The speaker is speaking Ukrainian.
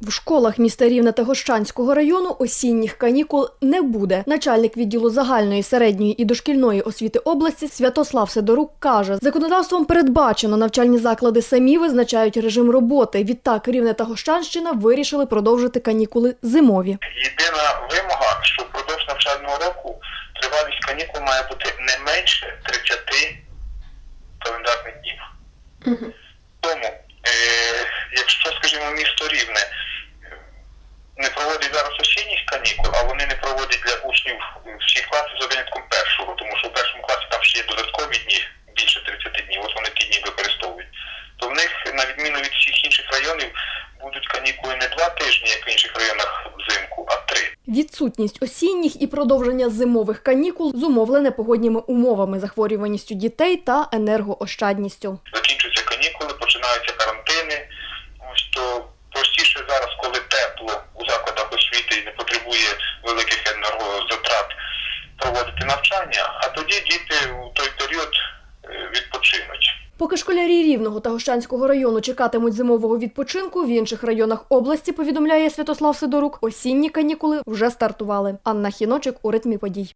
В школах міста Рівне та Гощанського району осінніх канікул не буде. Начальник відділу загальної, середньої і дошкільної освіти області Святослав Сидорук каже, законодавством передбачено навчальні заклади самі визначають режим роботи. Відтак Рівне та Гощанщина вирішили продовжити канікули зимові. Єдина вимога, що впродовж навчального року тривалість канікул має бути не менше 30 календарних днів. Тому, е, якщо, скажімо, місто Рівне е, не проводить зараз осінніх канікул, а вони не проводять для учнів всіх класів за винятком першого, тому що в першому класі там ще є додаткові дні, більше 30 днів, от вони ті дні використовують. То в них, на відміну від всіх інших районів, будуть канікули не два тижні, як в інших районах взимку, а три. Відсутність осінніх і продовження зимових канікул зумовлене погодніми умовами, захворюваністю дітей та енергоощадністю. Великих енергозатрат проводити навчання, а тоді діти у той період е, відпочинуть. Поки школярі Рівного та Гощанського району чекатимуть зимового відпочинку, в інших районах області, повідомляє Святослав Сидорук, осінні канікули вже стартували. Анна Хіночик у ритмі подій.